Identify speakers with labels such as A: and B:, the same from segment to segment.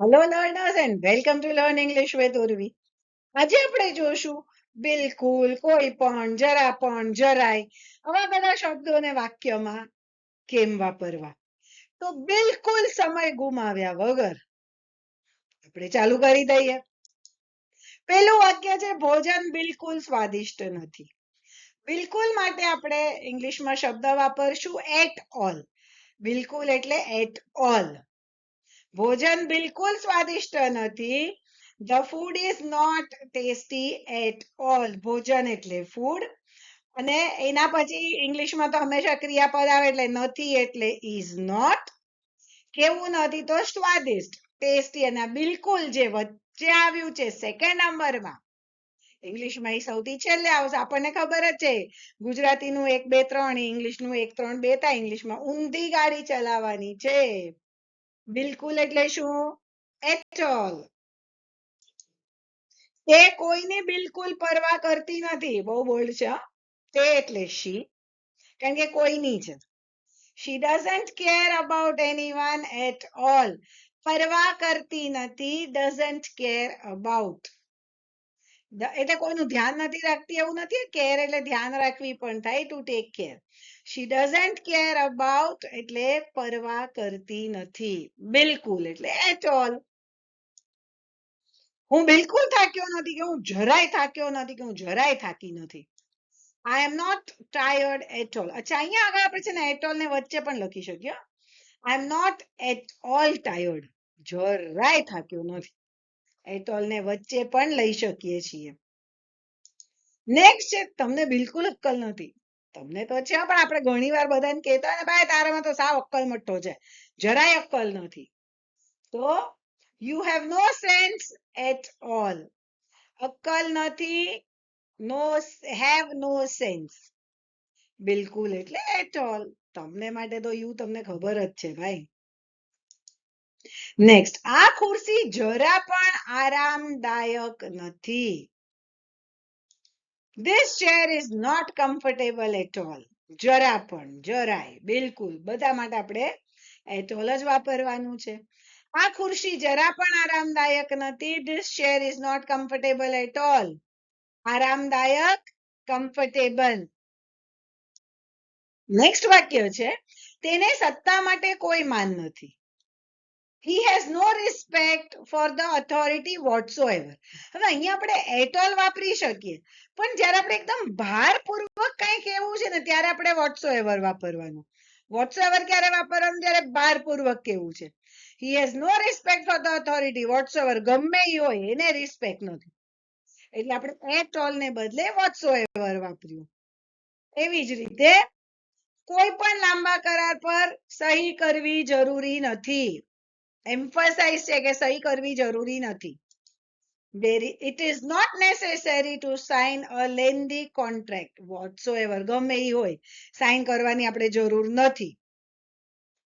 A: Hello learners and welcome to learn English with Urvi આજે આપણે જોશું, બિલકુલ કોઈ પણ, જરા પણ, જરાય, આવા બધા શબ્દોને વાક્યમાં કેમ વાપરવા? તો બિલકુલ સમય ગુમાવ્યા વગર આપણે ચાલુ કરી દઈએ. પેલું વાક્ય છે, ભોજન બિલકુલ સ્વાદિષ્ટ નથી. બિલકુલ માટે આપણે ઇંગ્લિશમાં શબ્દ વાપરશું એટ ઓલ બિલકુલ એટલે એટ ઓલ ભોજન બિલકુલ સ્વાદિષ્ટ નથી. The food is not tasty at all ભોજન એટલે ફૂડ અને એના પછી ઇંગ્લિશમાં તો હંમેશા ક્રિયાપદ આવે એટલે નથી એટલે ઇઝ નોટ કેવું નથી તો સ્વાદિષ્ટ, ટેસ્ટી અને બિલકુલ જે વચ્ચે આવ્યું છે સેકન્ડ નંબરમાં. ઇંગ્લિશમાં એ સૌથી છેલ્લે આવશે. આપણને ખબર જ છે, ગુજરાતીનું એક બે ત્રણ, ઇંગ્લિશનું એક ત્રણ, બે તા ઇંગ્લિશમાં ઊંધી ગાડી ચલાવવાની છે. બિલકુલ, એટલે શું? એટ ઓલ તે કોઈને બિલકુલ પરવા કરતી નથી. બહુ બોલ્ડ છે તે એટલે શી કારણ કે કોઈની છે she doesn't care about anyone at all પરવા કરતી નથી ડઝન્ટ કેર અબાઉટ એટલે કોઈનું ધ્યાન નથી રાખતી એવું નથી કેર એટલે ધ્યાન રાખવી પણ થાય to take care she doesn't care about એટલે પરવા કરતી નથી. બિલકુલ એટલે એટ ઓલ હું બિલકુલ થાક્યો નથી કે હું જરાય થાક્યો નથી કે હું જરાય થાકી નથી. I am not tired at all અચ્છા, અહીંયા આગળ આપણે છે ને એટ ઓલ ને વચ્ચે પણ લખી શકીએ I am not at all tired જરાય થાક્યો નથી. એટ ઓલ ને વચ્ચે પણ લઈ શકીએ છીએ. નેક્સ્ટ છે, તમને બિલકુલ અક્કલ નથી. તમને તો છે, પણ આપણે ઘણી વાર બધાને કહેતા હોય ને, ભાઈ, તારામાં તો સાવ અક્કલ મઠ્ઠો છે. જરાય અક્કલ નથી. તો you have no sense at all અક્કલ નથી નો હેવ નો સેન્સ બિલકુલ એટલે એટ ઓલ તમને માટે તો યુ તમને ખબર જ છે, ભાઈ. નેક્સ્ટ આ ખુરશી જરા પણ આરામદાયક નથી. This chair is not comfortable at all જરા પણ, જરાય. બિલકુલ. બધા માટે આપણે એટ ઓલ જ વાપરવાનું છે. આ ખુરશી જરા પણ આરામદાયક નથી. This chair is not comfortable at all આરામદાયક કમ્ફર્ટેબલ નેક્સ્ટ વાક્ય છે. તેને સત્તા માટે કોઈ માન નથી. He has no respect for the authority whatsoever હવે અહીંયા આપણે એટ ઓલ વાપરી શકીએ. પણ જ્યારે આપણે એકદમ ભારપૂર્વક કંઈક કહેવું છે ને, ત્યારે આપણે વોટ્સો એવર વાપરવાનું. વોટ્સો એવર ક્યારે વાપરવાનું? જ્યારે ભારપૂર્વક કહેવું છે. He has no respect for the authority whatsoever ગમે એ હોય, એને રિસ્પેક્ટ નથી. એટલે આપણે એટ ઓલ ને બદલે વોટ્સો એવર વાપર્યું. એવી જ રીતે કોઈ પણ લાંબા કરાર પર સહી કરવી જરૂરી નથી. એમ્ફસાઇઝ છે કે સહી કરવી જરૂરી નથી. There i- it is not necessary to sign a lengthy contract whatsoever. ગમે ઈ હોય સાઇન કરવાની આપણે જરૂર નથી.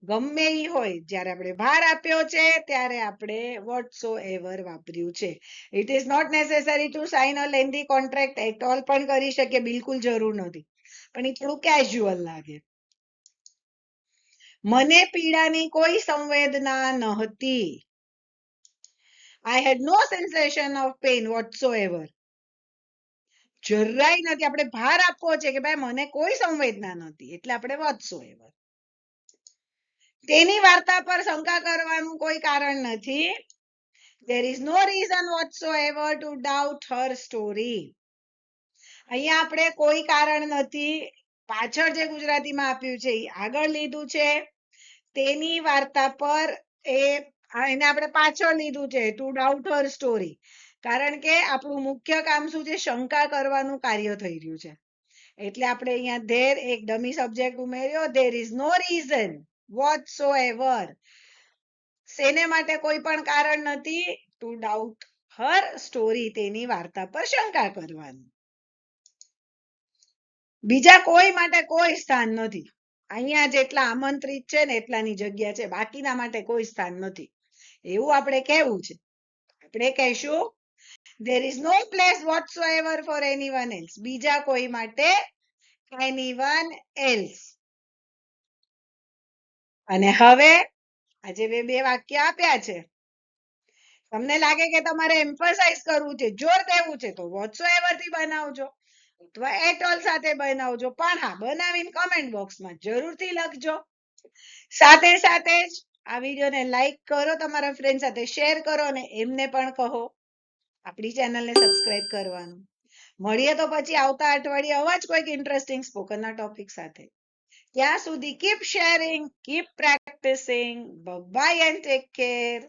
A: ગમે ઈ હોય, જ્યારે આપણે ભાર આપ્યો છે, ત્યારે આપણે whatso એવર વાપર્યું છે. It is not necessary to sign a lengthy contract at all પણ કરી શકીએ, બિલકુલ જરૂર નથી. પણ એ થોડું કેઝ્યુઅલ લાગે. મને પીડાની કોઈ સંવેદના નહોતી. I had no sensation of pain whatsoever જરાય નથી. આપણે ભાર આપવો છે કે ભાઈ મને કોઈ સંવેદના નથી એટલે આપણે વોટસોએવર તેની વાર્તા પર શંકા કરવાનું કોઈ કારણ નથી. There is no reason whatsoever to doubt her story. અહીંયા આપણે કોઈ કારણ નથી. પાછળ જે ગુજરાતીમાં આપ્યું છે એ આગળ લીધું છે. તેની વાર્તા પર એ એને આપણે પાછળ લીધું છે ટુ ડાઉટ હર સ્ટોરી કારણ કે આપણું મુખ્ય કામ શું છે? શંકા કરવાનું કાર્ય થઈ રહ્યું છે. એટલે આપણે અહીંયા ધેર એક dummy subject ઉમેર્યો there is no reason whatsoever સેને માટે કોઈ પણ કારણ નથી. ટુ ડાઉટ હર સ્ટોરી તેની વાર્તા પર શંકા કરવાની. બીજા કોઈ માટે કોઈ સ્થાન નથી. અહીંયા જેટલા આમંત્રિત છે ને એટલાની જગ્યા છે, બાકીના માટે કોઈ સ્થાન નથી. એવું આપણે કહેવું છે. આપણે કહેશું, there is no place whatsoever for anyone else. બીજા કોઈ માટે anyone else. અને હવે આજે બે બે વાક્ય આપ્યા છે. તમને લાગે કે તમારે એમ્ફસાઇઝ કરવું છે? જોર દેવું છે તો whatsoever થી બનાવજો. અથવા એટોલ સાથે બનાવજો. પણ હા, બનાવીને કમેન્ટ બોક્સમાં જરૂરથી લખજો. સાથે સાથે જ આ વિડીયોને લાઈક કરો, તમારા ફ્રેન્ડ સાથે શેર કરો અને એમને પણ કહો. આપણી ચેનલને સબસ્ક્રાઇબ કરવાનું. મળીએ તો પછી આવતા અઠવાડિયે આવા જ કોઈક ઇન્ટરેસ્ટિંગ સ્પોકનના ટોપિક સાથે. ત્યાં સુધી keep sharing keep practising bye and take care